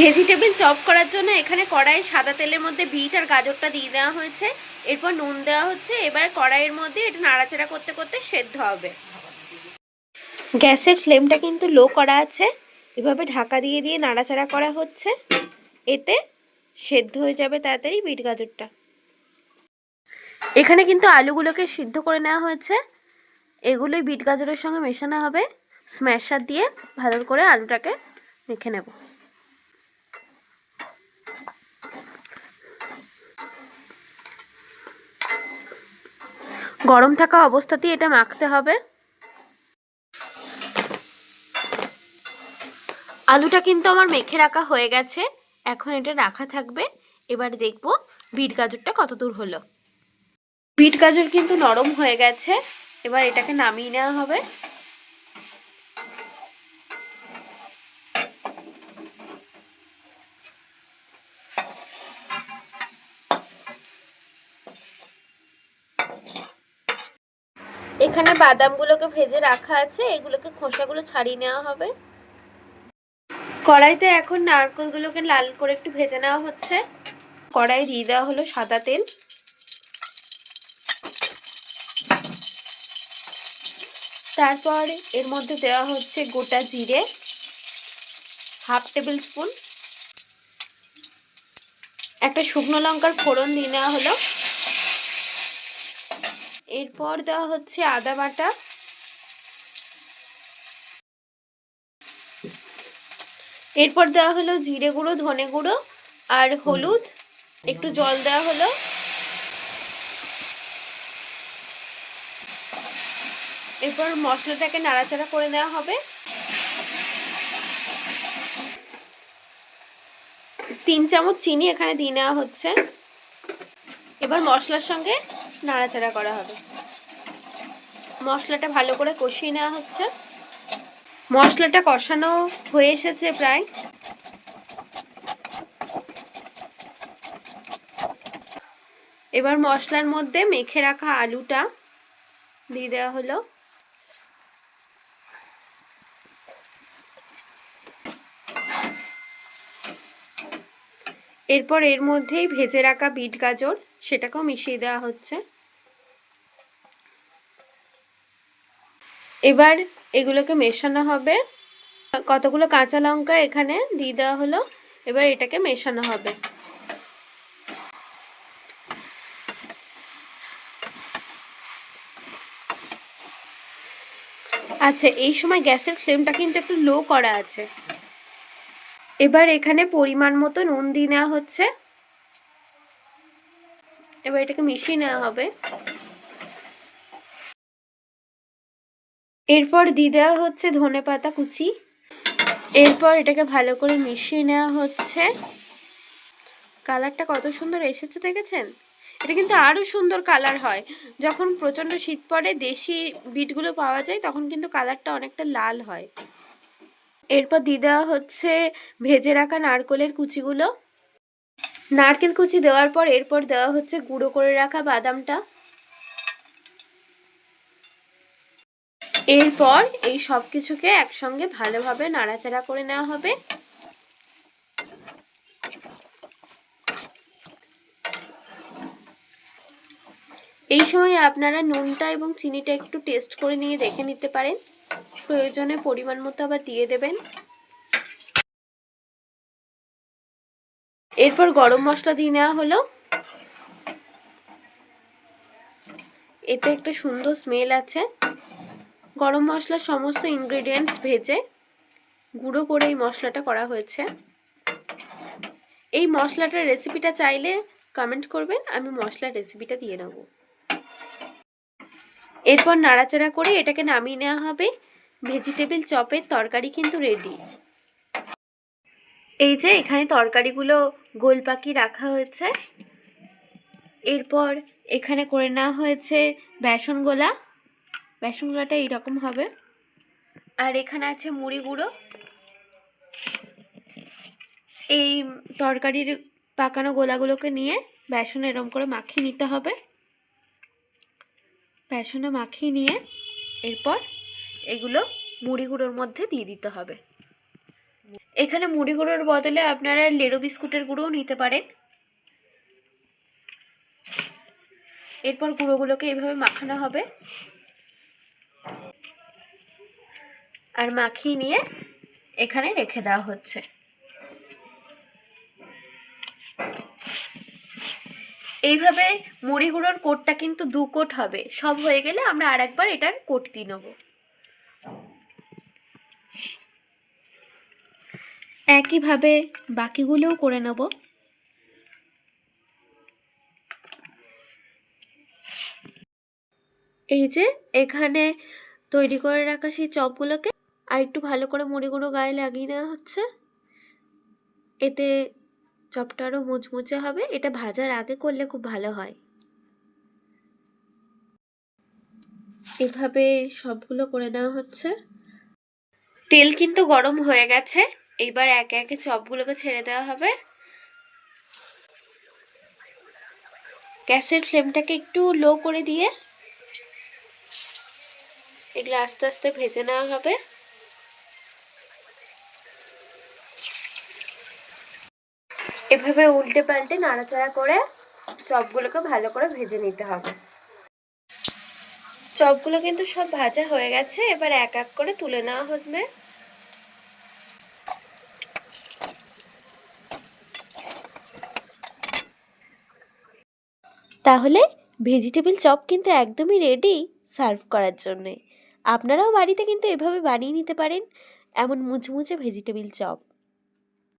Vegetable chop করার জন্য এখানে কড়াইয়ে সাদা তেলের মধ্যে বিট আর গাজরটা দিয়ে দেওয়া হয়েছে। এরপর নুন দেওয়া হচ্ছে। এবার কড়াইয়ের মধ্যে এটা নাড়াচাড়া করতে করতে সেদ্ধ হবে। গ্যাসের ফ্লেমটা কিন্তু লো করা আছে। এভাবে ঢাকা দিয়ে দিয়ে নাড়াচাড়া করা হচ্ছে। এতে সেদ্ধ হয়ে যাবে তাড়াতাড়ি বিট গাজরটা। এখানে কিন্তু আলুগুলোকে সিদ্ধ করে নেওয়া হয়েছে। এগুলোই বিট গাজরের সঙ্গে মেশানো হবে। স্ম্যাশার দিয়ে ভালো করে আলুটাকে মেখে নেব। গরম থাকা অবস্থাতেই এটা মাখতে হবে। আলুটা কিন্তু আমার মেখে রাখা হয়ে গেছে। এখন এটা রাখা থাকবে। এবার দেখব বিট গাজরটা কত দূর হলো। বিট গাজর কিন্তু নরম হয়ে গেছে। এবার এটাকে নামিয়ে নেওয়া হবে। এখানে বাদামগুলোকে ভেজে রাখা আছে, এগুলোকে খোসাগুলো ছাড়িয়ে নেওয়া হবে। কড়াইতে এখন নারকেলগুলোকে লাল করে একটু ভেজে নেওয়া হচ্ছে। কড়াই দিয়ে দেওয়া হলো সাদা তেল। তারপর এর মধ্যে দেওয়া হচ্ছে গোটা জিরে, হাফ টেবিল স্পুন। একটা শুকনো লঙ্কার ফোড়ন দিয়ে নেওয়া হলো। এরপর দেওয়া হচ্ছে আদা বাটা। এরপর দেওয়া হলো জিরে গুঁড়ো, ধনে গুঁড়ো আর হলুদ। একটু জল দেওয়া হলো। এরপর মশলাটাকে নাড়াচাড়া করে নেওয়া হবে। তিন চামচ চিনি এখানে দিয়ে নেওয়া হচ্ছে। এবার মশলার সঙ্গে নাড়াচাড়া করা হবে। মশলাটা ভালো করে কষিয়ে নেওয়া হচ্ছে। মশলাটা কষানো হয়ে এসেছে প্রায়। এবার মশলার মধ্যে মেখে রাখা আলুটা দিয়ে দেওয়া হলো। এরপর এর মধ্যেই ভেজে রাখা বিট গাজর সেটাকেও মিশিয়ে দেওয়া হচ্ছে। এবার এগুলোকে মেশানো হবে। কতগুলো কাঁচা লঙ্কা এখানে দিয়ে দেওয়া হলো, এবার এটাকে মেশানো হবে। আচ্ছা এই সময় গ্যাসের ফ্লেমটা কিন্তু একটু লো করা আছে। এবার এখানে পরিমাণ মতো নুন দিয়ে নেওয়া হচ্ছে। এবার এটাকে মিশিয়ে নেওয়া হবে। এরপর দিয়ে দেওয়া হচ্ছে ধনে পাতা কুচি। এরপর এটাকে ভালো করে মিশিয়ে নেওয়া হচ্ছে। কালারটা কত সুন্দর এসেছে দেখেছেন? এটা কিন্তু আরও সুন্দর কালার হয়। যখন প্রচণ্ড শীত পড়ে, দেশি বিটগুলো পাওয়া যায়, তখন কিন্তু কালারটা অনেকটা লাল হয়। এরপর দিয়ে দেওয়া হচ্ছে ভেজে রাখা নারকেলের কুচিগুলো। নারকেল কুচি দেওয়ার পর এরপর দেওয়া হচ্ছে গুঁড়ো করে রাখা বাদামটা। এরপর এই সব কিছুকে একসঙ্গে ভালোভাবে নাড়াচাড়া করে নেওয়া হবে। এই সময় আপনারা নুনটা এবং চিনিটা একটু টেস্ট করে নিয়ে দেখে নিতে পারেন। প্রয়োজনে পরিমাণ মতো আবার দিয়ে দেবেন। এরপর গরম মশলা দিয়ে নেওয়া হলো। এতে একটা সুন্দর স্মেল আছে। গরম মশলা সমস্ত ইনগ্রেডিয়েন্টস ভেজে গুঁড়ো করে এই মশলাটা করা হয়েছে। এই মশলাটার রেসিপিটা চাইলে কমেন্ট করবেন, আমি মশলার রেসিপিটা দিয়ে নেব। এরপর নাড়াচাড়া করে এটাকে নামিয়ে নেওয়া হবে। ভেজিটেবল চপের তরকারি কিন্তু রেডি এই যে এখানে তরকারিগুলো গোল পাকি রাখা হয়েছে। এরপর এখানে করে নেওয়া হয়েছে বেসন গোলা। বেসন গোলাটা এইরকম হবে। আর এখানে আছে মুড়ি গুঁড়ো। এই তরকারির পাকানো গোলাগুলোকে নিয়ে বেসন এরম করে মাখিয়ে নিতে হবে। বেসনে মাখিয়ে নিয়ে এরপর এগুলো মুড়ি গুঁড়োর মধ্যে দিয়ে দিতে হবে। এখানে মুড়ি গুঁড়োর বদলে আপনারা লেরো বিস্কুটের গুঁড়োও নিতে পারেন। এরপর গুঁড়োগুলোকে এভাবে মাখানো হবে। আর মাখিয়ে নিয়ে এখানে রেখে দেওয়া হচ্ছে। এইভাবে মুড়ি গুঁড়োর কোটটা কিন্তু দু কোট হবে। সব হয়ে গেলে আমরা আরেকবার এটার কোট দিয়ে নেব। একইভাবে বাকিগুলোও করে নেব। এই যে এখানে তৈরি করে রাখা সেই চপগুলোকে আর একটু ভালো করে মুড়ি গুঁড়ো গায়ে লাগিয়ে দেওয়া হচ্ছে। এতে চপটা আরও মুচমুচে হবে। এটা ভাজার আগে করলে খুব ভালো হয়। এভাবে সবগুলো করে নেওয়া হচ্ছে। তেল কিন্তু গরম হয়ে গেছে। এইবার একে একে চপগুলোকে ছেড়ে দেওয়া হবে। গ্যাসের ফ্লেমটাকে একটু লো করে দিয়ে এগুলো আস্তে আস্তে ভেজে নেওয়া হবে। এভাবে উল্টে পাল্টে নাড়াচাড়া করে চপগুলোকে ভালো করে ভেজে নিতে হবে। চপগুলো কিন্তু সব ভাজা হয়ে গেছে, এবার এক এক করে তুলে নেওয়া হবে তাহলে ভেজিটেবিল চপ কিন্তু একদমই রেডি সার্ভ করার জন্যে। আপনারাও বাড়িতে কিন্তু এভাবে বানিয়ে নিতে পারেন, এমন মুচমুচে ভেজিটেবিল চপ।